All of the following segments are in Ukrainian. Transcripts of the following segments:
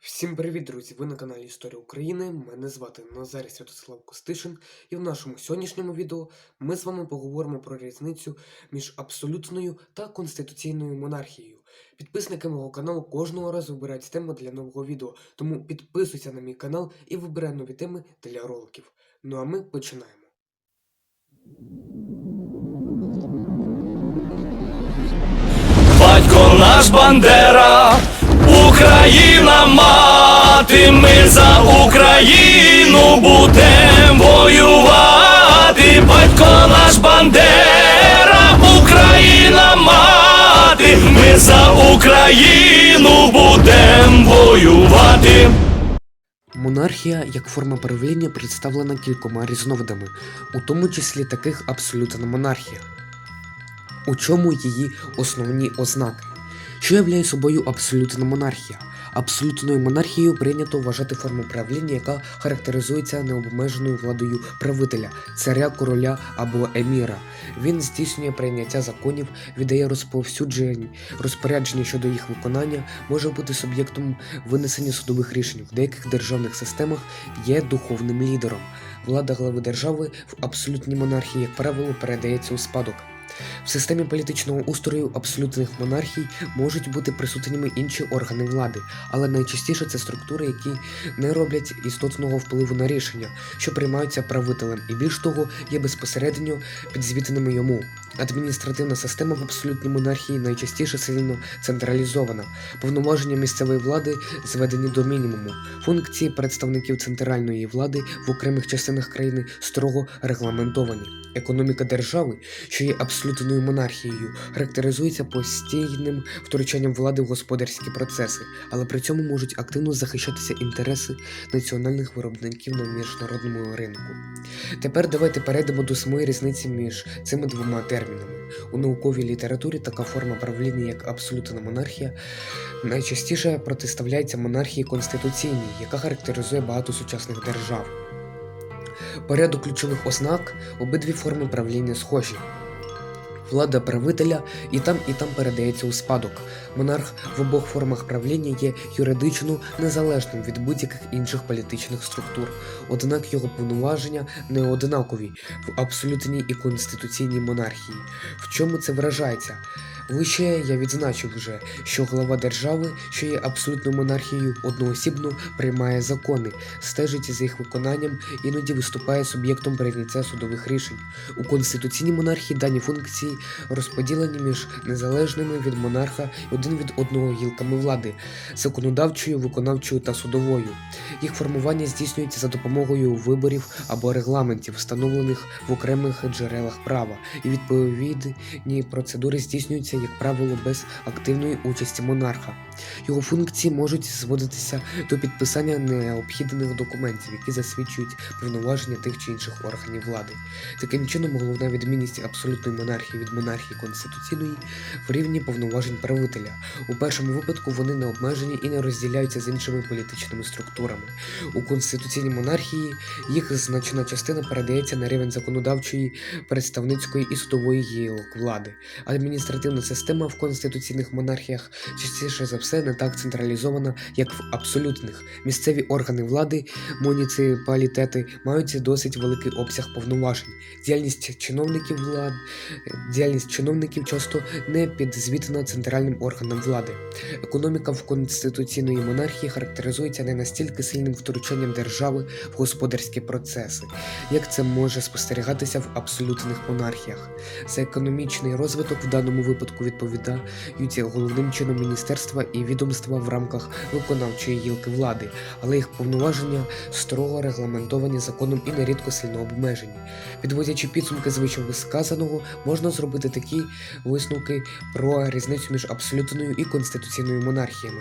Всім привіт, друзі! Ви на каналі Історія України. Мене звати Назарій Святослав Костишин, і в нашому сьогоднішньому відео ми з вами поговоримо про різницю між абсолютною та конституційною монархією. Підписники мого каналу кожного разу вибирають тему для нового відео, тому підписуйся на мій канал і вибирай нові теми для роликів. Ну а ми починаємо. Батько наш Бандера, Україна мати, ми за Україну будем воювати. Батько наш Бандера, Україна мати, ми за Україну будем воювати. Монархія як форма правління представлена кількома різновидами, у тому числі таких абсолютна монархія. У чому її основні ознаки? Що являє собою абсолютна монархія? Абсолютною монархією прийнято вважати форму правління, яка характеризується необмеженою владою правителя, царя, короля або еміра. Він здійснює прийняття законів, віддає розповсюдження, розпорядження щодо їх виконання, може бути суб'єктом винесення судових рішень. В деяких державних системах є духовним лідером. Влада глави держави в абсолютній монархії, як правило, передається у спадок. В системі політичного устрою абсолютних монархій можуть бути присутніми інші органи влади, але найчастіше це структури, які не роблять істотного впливу на рішення, що приймаються правителем, і більш того, є безпосередньо підзвітними йому. Адміністративна система в абсолютній монархії найчастіше сильно централізована. Повноваження місцевої влади зведені до мінімуму. Функції представників центральної влади в окремих частинах країни строго регламентовані. Економіка держави, що є абсолютною монархією, характеризується постійним втручанням влади в господарські процеси, але при цьому можуть активно захищатися інтереси національних виробників на міжнародному ринку. Тепер давайте перейдемо до самої різниці між цими двома термінами. У науковій літературі така форма правління, як абсолютна монархія, найчастіше протиставляється монархії конституційній, яка характеризує багато сучасних держав. Порядок ключових ознак обидві форми правління схожі. Влада правителя і там, і там передається у спадок. Монарх в обох формах правління є юридично незалежним від будь-яких інших політичних структур, однак його повноваження не однакові в абсолютній і конституційній монархії. В чому це виражається? Вище я відзначив вже, що глава держави, що є абсолютною монархією, одноосібно приймає закони, стежить за їх виконанням, іноді виступає суб'єктом прийняття судових рішень. У конституційній монархії дані функції розподілені між незалежними від монарха один від одного гілками влади законодавчою, виконавчою та судовою. Їх формування здійснюється за допомогою виборів або регламентів, встановлених в окремих джерелах права, і відповідні процедури здійснюються, як правило, без активної участі монарха. Його функції можуть зводитися до підписання необхідних документів, які засвідчують повноваження тих чи інших органів влади. Таким чином, головна відмінність абсолютної монархії від монархії конституційної в рівні повноважень правителя. У першому випадку вони не обмежені і не розділяються з іншими політичними структурами. У конституційній монархії їх значна частина передається на рівень законодавчої, представницької і судової гілок влади. Адміністративна система в конституційних монархіях частіше за все не так централізована, як в абсолютних. Місцеві органи влади, муніципалітети мають досить великий обсяг повноважень. Діяльність чиновників влад, діяльність чиновників часто не підзвітна центральним органам влади. Економіка в конституційної монархії характеризується не настільки сильним втручанням держави в господарські процеси, як це може спостерігатися в абсолютних монархіях. За економічний розвиток в даному випадку відповідають головним чином міністерства і відомства в рамках виконавчої гілки влади, але їх повноваження строго регламентовані законом і нерідко сильно обмежені. Підводячи підсумки з вище сказаного, можна зробити такі висновки про різницю між абсолютною і конституційною монархіями.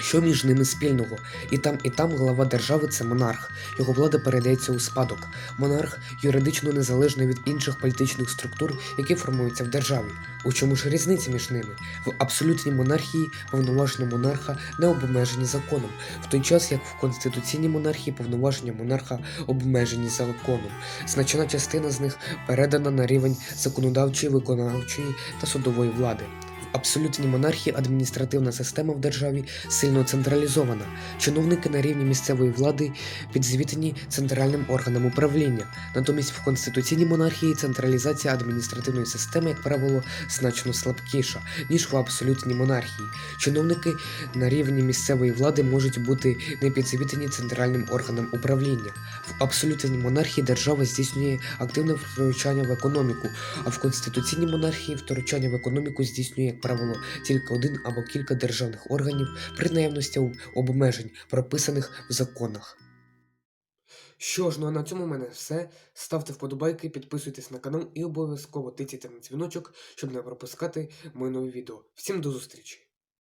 Що між ними спільного? І там, і там глава держави це монарх. Його влада передається у спадок. Монарх юридично незалежний від інших політичних структур, які формуються в державі. У чому ж різниця між ними? В абсолютній монархії повноваження монарха не обмежені законом, в той час як в конституційній монархії повноваження монарха обмежені законом. Значна частина з них передана на рівень законодавчої, виконавчої та судової влади. Абсолютній монархії адміністративна система в державі сильно централізована. Чиновники на рівні місцевої влади підзвітені центральним органам управління. Натомість в конституційній монархії централізація адміністративної системи, як правило, значно слабкіша, ніж в абсолютній монархії. Чиновники на рівні місцевої влади можуть бути не підзвітені центральним органам управління. В абсолютній монархії держава здійснює активне втручання в економіку, а в конституційній монархії втручання в економіку здійснює, правило, тільки один або кілька державних органів при наявності обмежень, прописаних в законах. Що ж, ну а на цьому в мене все. Ставте вподобайки, підписуйтесь на канал і обов'язково тицяйте на дзвіночок, щоб не пропускати мої нові відео. Всім до зустрічі!